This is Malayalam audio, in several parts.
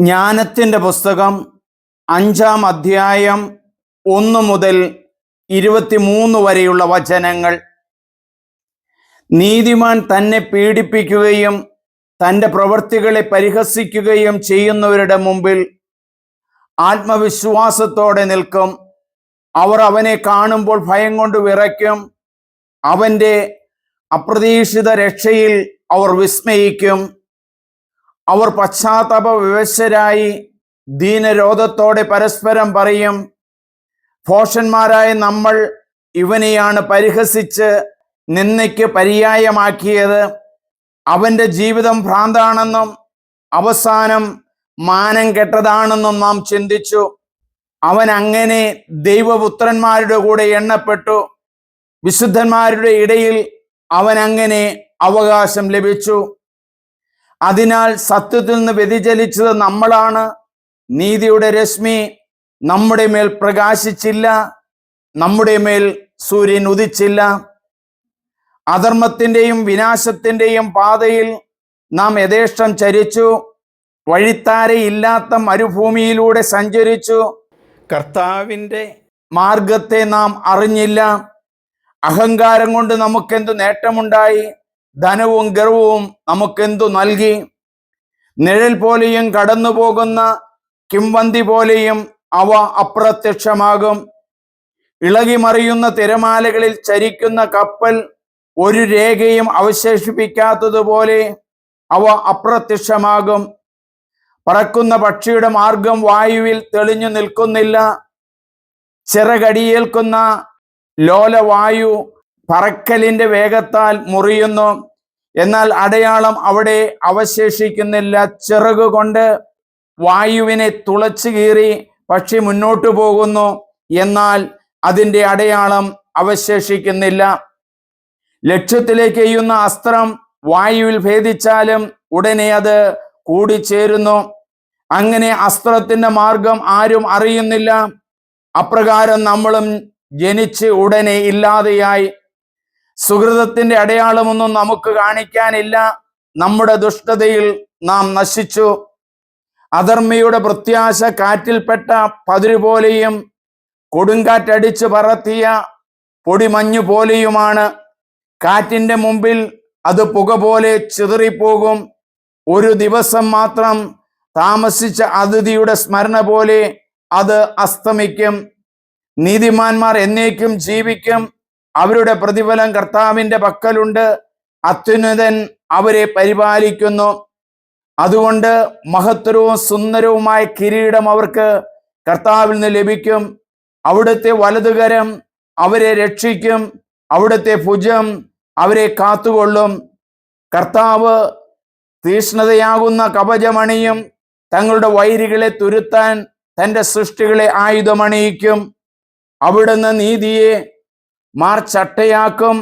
ജ്ഞാനത്തിന്റെ പുസ്തകം അഞ്ചാം അധ്യായം ഒന്ന് മുതൽ ഇരുപത്തിമൂന്ന് വരെയുള്ള വചനങ്ങൾ. നീതിമാൻ തന്നെ പീഡിപ്പിക്കുകയും തന്റെ പ്രവൃത്തികളെ പരിഹസിക്കുകയും ചെയ്യുന്നവരുടെ മുമ്പിൽ ആത്മവിശ്വാസത്തോടെ നിൽക്കും. അവർ അവനെ കാണുമ്പോൾ ഭയം കൊണ്ട് വിറയ്ക്കും. അവന്റെ അപ്രതീക്ഷിത രക്ഷയിൽ അവർ വിസ്മയിക്കും. അവർ പശ്ചാത്താപ വിവശരായി ദീനരോധത്തോടെ പരസ്പരം പറയും ഭോഷന്മാരായ നമ്മൾ ഇവനെയാണ് പരിഹസിച്ച് നിന്നയ്ക്ക് പര്യായമാക്കിയത്. അവന്റെ ജീവിതം ഭ്രാന്താണെന്നും അവസാനം മാനം കെട്ടതാണെന്നും നാം ചിന്തിച്ചു. അവൻ അങ്ങനെ ദൈവപുത്രന്മാരുടെ കൂടെ എണ്ണപ്പെട്ടു. വിശുദ്ധന്മാരുടെ ഇടയിൽ അവൻ അങ്ങനെ അവകാശം ലഭിച്ചു. അതിനാൽ സത്യത്തിൽ നിന്ന് വ്യതിചലിച്ചത് നമ്മളാണ്. നീതിയുടെ രശ്മി നമ്മുടെ മേൽ പ്രകാശിച്ചില്ല. നമ്മുടെ മേൽ സൂര്യൻ ഉദിച്ചില്ല. അധർമ്മത്തിന്റെയും വിനാശത്തിന്റെയും പാതയിൽ നാം യഥേഷ്ടം ചരിച്ചു. വഴിത്താരയില്ലാത്ത മരുഭൂമിയിലൂടെ സഞ്ചരിച്ചു. കർത്താവിന്റെ മാർഗത്തെ നാം അറിഞ്ഞില്ല. അഹങ്കാരം കൊണ്ട് നമുക്കെന്തു നേട്ടമുണ്ടായി? ധനവും ഗർവവും നമുക്കെന്തു നൽകി? നിഴൽ പോലെയും കടന്നു പോകുന്ന കിംവന്തി പോലെയും അവ അപ്രത്യക്ഷമാകും. ഇളകിമറിയുന്ന തിരമാലകളിൽ ചരിക്കുന്ന കപ്പൽ ഒരു രേഖയും അവശേഷിപ്പിക്കാത്തതുപോലെ അവ അപ്രത്യക്ഷമാകും. പറക്കുന്ന പക്ഷിയുടെ മാർഗം വായുവിൽ തെളിഞ്ഞു നിൽക്കുന്നില്ല. ചിറകടിയേൽക്കുന്ന ലോലവായു പറക്കലിന്റെ വേഗത്താൽ മുറിയുന്നു. എന്നാൽ അടയാളം അവിടെ അവശേഷിക്കുന്നില്ല. ചെറുകൊണ്ട് കൊണ്ട് വായുവിനെ തുളച്ചു കീറി പക്ഷി മുന്നോട്ടു പോകുന്നു. എന്നാൽ അതിന്റെ അടയാളം അവശേഷിക്കുന്നില്ല. ലക്ഷ്യത്തിലേക്ക് എയ്യുന്ന അസ്ത്രം വായുവിൽ ഭേദിച്ചാലും ഉടനെ അത് കൂടിച്ചേരുന്നു. അങ്ങനെ അസ്ത്രത്തിന്റെ മാർഗം ആരും അറിയുന്നില്ല. അപ്രകാരം നമ്മളും ജനിച്ച് ഉടനെ ഇല്ലാതെയായി. സുഹൃതത്തിന്റെ അടയാളമൊന്നും നമുക്ക് കാണിക്കാനില്ല. നമ്മുടെ ദുഷ്ടതയിൽ നാം നശിച്ചു. അധർമ്മിയുടെ പ്രത്യാശ കാറ്റിൽപ്പെട്ട പതിരു പോലെയും കൊടുങ്കാറ്റടിച്ചു പറത്തിയ പൊടിമഞ്ഞു പോലെയുമാണ്. കാറ്റിന്റെ മുമ്പിൽ അത് പുക പോലെ ചിതറിപ്പോകും. ഒരു ദിവസം മാത്രം താമസിച്ച അതിഥിയുടെ സ്മരണ പോലെ അത് അസ്തമിക്കും. നീതിമാന്മാർ എന്നേക്കും ജീവിക്കും. അവരുടെ പ്രതിഫലം കർത്താവിന്റെ പക്കലുണ്ട്. അത്യുന്നതൻ അവരെ പരിപാലിക്കുന്നു. അതുകൊണ്ട് മഹത്തരവും സുന്ദരവുമായ കിരീടം അവർക്ക് കർത്താവിൽ നിന്ന് ലഭിക്കും. അവിടുത്തെ വലതുകരം അവരെ രക്ഷിക്കും. അവിടുത്തെ ഭുജം അവരെ കാത്തുകൊള്ളും. കർത്താവ് തീഷ്ണതയാകുന്ന കവചമണിയും തങ്ങളുടെ വൈരികളെ തുരുത്താൻ തന്റെ സൃഷ്ടികളെ ആയുധമണിയിക്കും. അവിടുന്ന് നീതിയെ മാർച്ചട്ടയാക്കും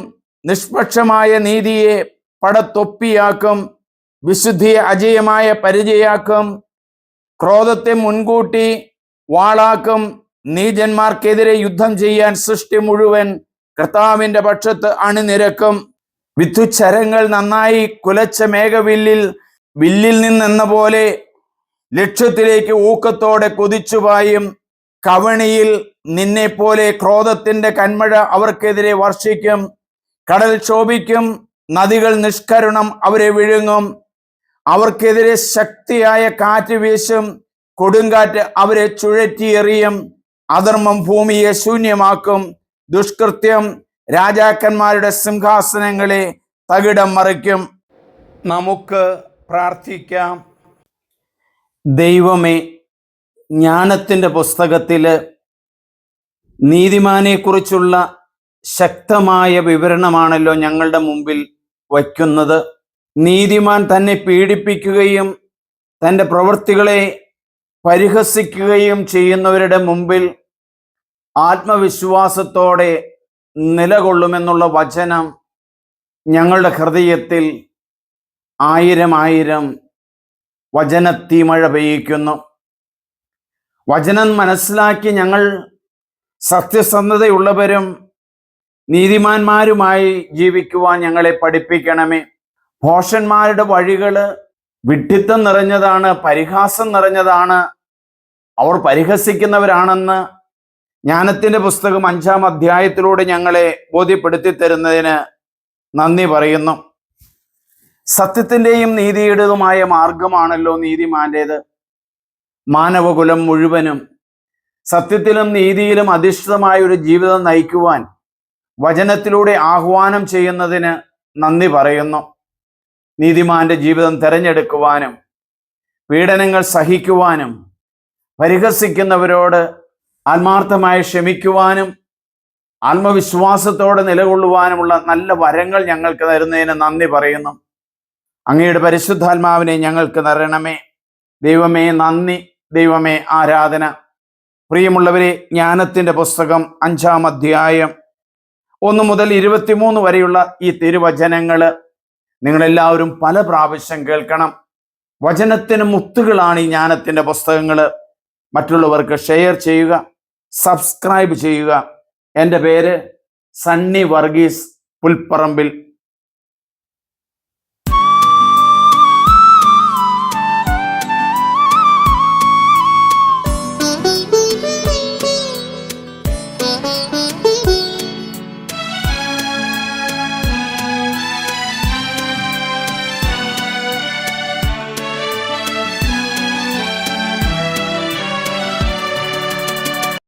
നിഷ്പക്ഷമായ നീതിയെ പടത്തൊപ്പിയാക്കും വിശുദ്ധിയെ അജയമായ പരിചയാക്കും ക്രോധത്തെ മുൻകൂട്ടി വാളാക്കും നീചന്മാർക്കെതിരെ യുദ്ധം ചെയ്യാൻ സൃഷ്ടി മുഴുവൻ കർത്താവിന്റെ പക്ഷത്ത് അണിനിരക്കും. വിദ്യുച്ഛരങ്ങൾ നന്നായി കുലച്ച മേഘവില്ലിൽ വില്ലിൽ നിന്നെന്ന പോലെ ലക്ഷ്യത്തിലേക്ക് ഊക്കത്തോടെ കുതിച്ചുപായും കവണിയിൽ നിന്നെ പോലെ ക്രോധത്തിന്റെ കന്മഴ അവർക്കെതിരെ വർഷിക്കും. കടൽ ക്ഷോഭിക്കും. നദികൾ നിഷ്കരുണം അവരെ വിഴുങ്ങും. അവർക്കെതിരെ ശക്തിയായ കാറ്റ് വീശും. കൊടുങ്കാറ്റ് അവരെ ചുഴറ്റിയെറിയും. അധർമ്മം ഭൂമിയെ ശൂന്യമാക്കും. ദുഷ്കൃത്യം രാജാക്കന്മാരുടെ സിംഹാസനങ്ങളെ തകിടം മറിക്കും. നമുക്ക് പ്രാർത്ഥിക്കാം. ദൈവമേ ജ്ഞാനത്തിന്റെ പുസ്തകത്തിൽ നീതിമാനെക്കുറിച്ചുള്ള ശക്തമായ വിവരണമാണല്ലോ ഞങ്ങളുടെ മുമ്പിൽ വയ്ക്കുന്നത്. നീതിമാൻ തന്നെ പീഡിപ്പിക്കുകയും തന്റെ പ്രവൃത്തികളെ പരിഹസിക്കുകയും ചെയ്യുന്നവരുടെ മുമ്പിൽ ആത്മവിശ്വാസത്തോടെ നിലകൊള്ളുമെന്നുള്ള വചനം ഞങ്ങളുടെ ഹൃദയത്തിൽ ആയിരം ആയിരം വചനത്തീമഴ പെയ്യിക്കുന്നു. വചനം മനസ്സിലാക്കി ഞങ്ങൾ സത്യസന്ധതയുള്ളവരും നീതിമാന്മാരുമായി ജീവിക്കുവാൻ ഞങ്ങളെ പഠിപ്പിക്കണമേ. ഭോഷന്മാരുടെ വഴികൾ വിഡ്ഢിത്തം നിറഞ്ഞതാണ് പരിഹാസം നിറഞ്ഞതാണ്. അവർ പരിഹസിക്കുന്നവരാണെന്ന് ജ്ഞാനത്തിന്റെ പുസ്തകം അഞ്ചാം അധ്യായത്തിലൂടെ ഞങ്ങളെ ബോധ്യപ്പെടുത്തി തരുന്നതിന് നന്ദി പറയുന്നു. സത്യത്തിന്റെയും നീതിയുടേതുമായ മാർഗമാണല്ലോ നീതിമാന്റേത്. മാനവകുലം മുഴുവനും സത്യത്തിലും നീതിയിലും അധിഷ്ഠിതമായ ഒരു ജീവിതം നയിക്കുവാൻ വചനത്തിലൂടെ ആഹ്വാനം ചെയ്യുന്നതിന് നന്ദി പറയുന്നു. നീതിമാന്റെ ജീവിതം തിരഞ്ഞെടുക്കുവാനും പീഡനങ്ങൾ സഹിക്കുവാനും പരിഹസിക്കുന്നവരോട് ആത്മാർത്ഥമായി ക്ഷമിക്കുവാനും ആത്മവിശ്വാസത്തോടെ നിലകൊള്ളുവാനുമുള്ള നല്ല വരങ്ങൾ ഞങ്ങൾക്ക് തരുന്നതിന് നന്ദി പറയുന്നു. അങ്ങയുടെ പരിശുദ്ധാത്മാവിനെ ഞങ്ങൾക്ക് തരണമേ. ദൈവമേ നന്ദി. ദൈവമേ ആരാധന. പ്രിയമുള്ളവരെ ജ്ഞാനത്തിന്റെ പുസ്തകം അഞ്ചാം അധ്യായം ഒന്ന് മുതൽ ഇരുപത്തിമൂന്ന് വരെയുള്ള ഈ തിരുവചനങ്ങൾ നിങ്ങളെല്ലാവരും പല പ്രാവശ്യം കേൾക്കണം. വചനത്തിന് മുത്തുകളാണ് ഈ ജ്ഞാനത്തിന്റെ പുസ്തകങ്ങൾ മറ്റുള്ളവർക്ക് ഷെയർ ചെയ്യുക സബ്സ്ക്രൈബ് ചെയ്യുക. എന്റെ പേര് സണ്ണി വർഗീസ് പുൽപ്പറമ്പിൽ.